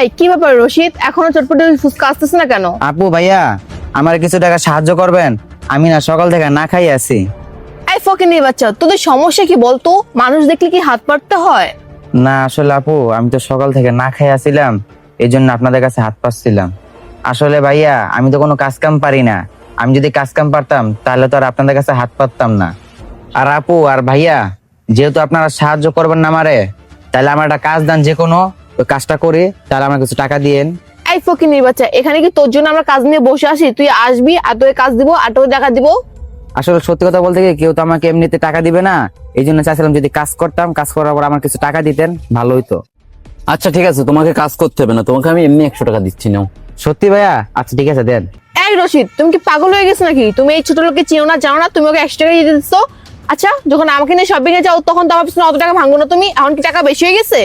এই কি ব্যাপার রশিদ? এখনও চটপটে ফুচকা আসতেছে না কেন? আপু ভাইয়া আমার কিছু টাকা সাহায্য করবেন? আমি না সকাল থেকে না খাই আছি। এই ফকিনি বাচ্চা তোদের সমস্যা কি বলতো? মানুষ দেখলে কি হাত পাততে হয়? না আসলে আপু আমি তো সকাল থেকে না খাই আসছিলাম। এই জন্য আপনাদের কাছে হাত পাচ্ছিলাম আসলে ভাইয়া আমি তো কোনো কাজ কাম পারি না। আমি যদি কাজ কাম পারতাম তাহলে তো আর আপনাদের কাছে হাত পাততাম না। আর আপু আর ভাইয়া যেহেতু আপনারা সাহায্য করবেন না আমারে তাহলে আমার একটা কাজ দেন যে কোনো কাজটা করে তাহলে আমার কিছু টাকা দিয়েন। এই ফকিনি বাচ্চা এখানে কি তোর জন্য আমরা কাজ নিয়ে বসে আসি তুই আসবি আর তোকে কাজ দিব আর তোকে টাকা দিব। আসলে সত্যি কথা বলতে গিয়ে কেউ তো আমাকে এমনিতে টাকা দিবে না। এই জন্য চাইছিলাম যদি কাজ করতাম কাজ করার পর আমার কিছু টাকা দিতেন ভালো হইতো আচ্ছা ঠিক আছে তোমাকে কাজ করতে হবে না তোমাকে আমি এমনি একশো টাকা দিচ্ছি নাও। সত্যি ভাইয়া? আচ্ছা ঠিক আছে দেন। এই রশিদ তুমি কি পাগল হয়ে গেছো নাকি? তুমি এই ছোট লোককে চিনো না জানো না তুমি ওকে একশো টাকা দিয়ে দিচ্ছ? আচ্ছা যখন আমাকে নিয়ে শপিং এ যাও তখন তো আমার পিছনে অত টাকা ভাঙবো না তুমি এখন কি টাকা বেশি হয়ে গেছে?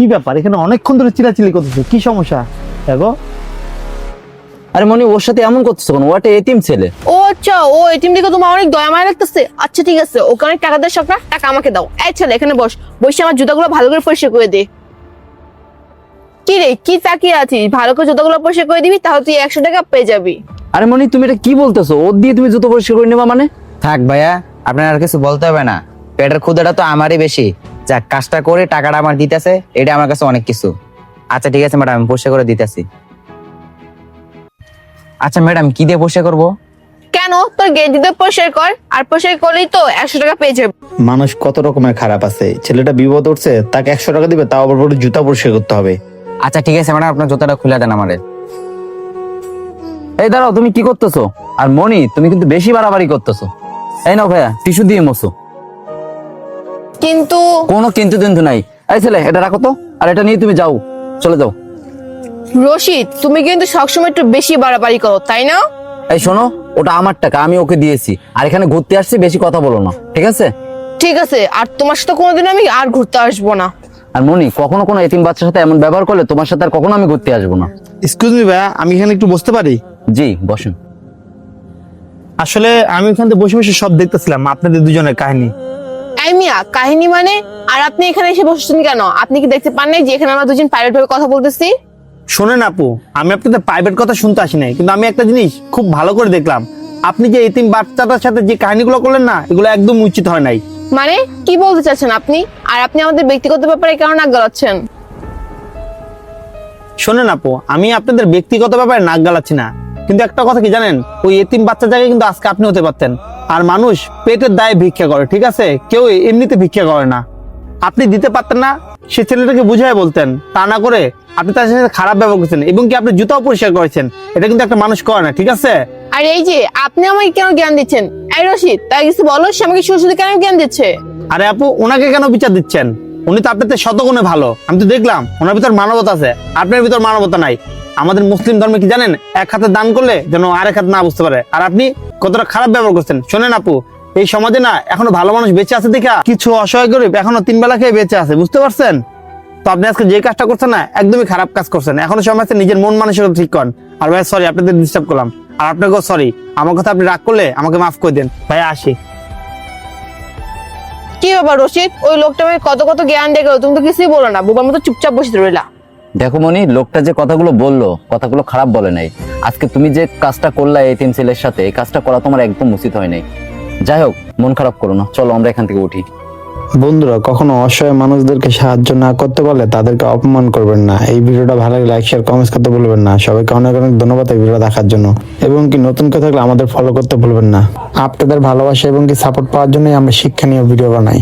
কি ব্যাপার? এখানে অনেকক্ষণ ধরে চিলাচিলি করতেছে। কি সমস্যা? দেখো। আরে মনি ওর সাথে এমন করতেছো কেন? ওটা এতিম ছেলে। ও আচ্ছা ও এটিএম দিকে তোমার অনেক দয়া মায়া লাগতেছে। আচ্ছা ঠিক আছে। ওকে অনেক টাকা দেয় সবটা টাকা আমাকে দাও। এই ছেলে এখানে বস। বসে আমার জুতাগুলো ভালো করে পরিষ্কার করে দে। কি রে কি তাকিয়ে আছিস? ভালো করে জুতাগুলো পরিষ্কার করে দিবি তাহলে তুই একশো টাকা পেয়ে যাবি। আরে মনি তুমি এটা কি বলতেছো? ওর দিয়ে তুমি জুতো পরিষ্কার করে নেবা মানে? থাক ভাইয়া আপনার আর কিছু বলতে হবে না। পেটের ক্ষুদাটা তো আমারই বেশি। যাক কাজটা করে টাকাটা আমার দিতেছে এটা আমার কাছে অনেক কিছু। আচ্ছা ঠিক আছে ম্যাডাম আমি পরিষ্কার করে দিতেছি। আচ্ছা ম্যাডাম কি দিয়ে পরিষ্কার করব? কেন? তোর গেট দিতে পরিষ্কার কর আর পরিষ্কার করলেই তো একশো টাকা পেয়ে যাবে। মানুষ কত রকমের খারাপ আছে। ছেলেটা বিপদ উঠছে তাকে একশো টাকা দিবে তাও আবার জুতা পরিষ্কার করতে হবে। আচ্ছা ঠিক আছে ম্যাডাম আপনার জুতাটা খুলে দেন আমারে। এই দাঁড়াও তুমি কি করতেছো? আর মনি তুমি কিন্তু বেশি বাড়াবাড়ি করতেছো। এই নাও ভাইয়া টিস্যু দিয়ে মোছো। কিন্তু কোনো কিন্তু কিন্তু নাই। এই ছেলে এটা রাখো তো আর এটা নিয়ে তুমি যাও চলে যাও। রশিদ তুমি কিন্তু সবসময় একটু বেশি বাড়াবাড়ি করো তাই না? এই শোনো ওটা আমার টাকা আমি ওকে দিয়েছি। আর এখানে ঘুরতে আসছি বেশি কথা বলো না ঠিক আছে? ঠিক আছে আর তোমার সাথে কোনোদিন আমি আর ঘুরতে আসব না। আর মনি কখনো কোনো এতিম বাচ্চার সাথে এমন ব্যবহার করলে তোমার সাথে আর কখনো আমি ঘুরতে আসব না। এক্সকিউজ মি ভাইয়া আমি এখানে একটু বসতে পারি? জি বসুন। আসলে আমি ওখানে বসে বসে সব দেখতেছিলাম আপনাদের দুজনের কাহিনী। এই মিয়া কাহিনী মানে? আর আপনি এখানে এসে বসেছেন কেন? আপনি কি দেখতে পান নাই যে এখানে আমরা দুজন প্রাইভেট ভাবে কথা বলতেছি? শোনেন আপু আমি আপনাদের প্রাইভেট কথা শুনতে আসি নাই কিন্তু আমি একটা জিনিস খুব ভালো করে দেখলাম। আপনি যে এতিম বাচ্চাটার সাথে যে কাহিনীগুলো করলেন না এগুলো একদম উচিত হয় নাই। মানে? কি বলতে চাচ্ছেন আপনি? আর আপনি আমাদের ব্যক্তিগত ব্যাপারে কেন নাক গলাচ্ছেন? শোনেন আপু আমি আপনাদের ব্যক্তিগত ব্যাপারে নাক গালাচ্ছি না। কিন্তু একটা কথা কি জানেন? ওই এতিম বাচ্চা জায়গায় কিন্তু আজকে আপনি হতে পারতেন। আর মানুষ পেটের দায়ে ভিক্ষা করে ঠিক আছে? কেউ এমনিতে ভিক্ষা করে না। আপনি দিতে পারতেন না সে ছেলেটাকে বুঝায় বলতেন। তা না করে আপনি তার সাথে খারাপ ব্যবহার করছেন এবং কি আপনি জুতাও পরিষ্কার করেছেন? এটা কিন্তু একটা মানুষ করে না ঠিক আছে? আর এই যে আপনি আমাকে কেন জ্ঞান দিচ্ছেন? এই রশিদ তাই কিছু বলো সে আমাকে শুধু শুধু কেন জ্ঞান দিচ্ছে? আরে আপু ওনাকে কেন বিচার দিচ্ছেন? উনি তো আপনাদের শতগুণে ভালো। আমি তো দেখলাম, ওনার ভিতর মানবতা আছে। আপনার ভিতর মানবতা নাই। আমাদের মুসলিম ধর্মে কি জানেন, এক হাতে দান করলে যেন আরেক হাতে না বুঝতে পারে। আর আপনি কতটা খারাপ ব্যবহার করছেন। শোনেন আপু, এই সমাজে না এখনও ভালো মানুষ বেঁচে আছে দেখা, কিছু অসহায় গরিব এখনও তিন বেলা খেয়ে বেঁচে আছে, বুঝতে পারছেন? তো আপনি আজকে যে কাজটা করছেন না, একদমই খারাপ কাজ করছেন। এখনও সময় আছে, নিজের মন মানসিকতা ঠিক করেন। আর ভাই সরি আপনাদের ডিস্টার্ব করলাম। আর আপনাকেও সরি আমার কথা আপনি রাগ করলে আমাকে মাফ করে দেন। ভাই, আসি। কি ব্যাপার রশিদ? ওই লোকটা আমাকে কত কত জ্ঞান দেখো তুমি তো কিছুই বলো না। বোবার মতো চুপচাপ বসে রইলা। দেখো মনি, লোকটা যে কথাগুলো বলল, কথাগুলো খারাপ বলে নাই। আজকে তুমি যে কাজটা করলা এতিম সেলের সাথে, এই কাজটা করা তোমার একদম উচিত হয় নাই। যাই হোক, মন খারাপ করো না। চলো আমরা এখান থেকে উঠি। বন্ধুরা, কখনো অসহায় মানুষদেরকে সাহায্য না করতে পারলে তাদেরকে অপমান করবেন না। এই ভিডিওটা ভালো লাগলে লাইক শেয়ার কমেন্টস করতে ভুলবেন না। সবাইকে অনেক অনেক ধন্যবাদ এই ভিডিও দেখার জন্য। এবং কি নতুন কেউ থাকলে আমাদের ফলো করতে ভুলবেন না। আপনাদের ভালোবাসা এবং কি সাপোর্ট পাওয়ার জন্যই আমরা শিক্ষা নিয়ে ভিডিও বানাই।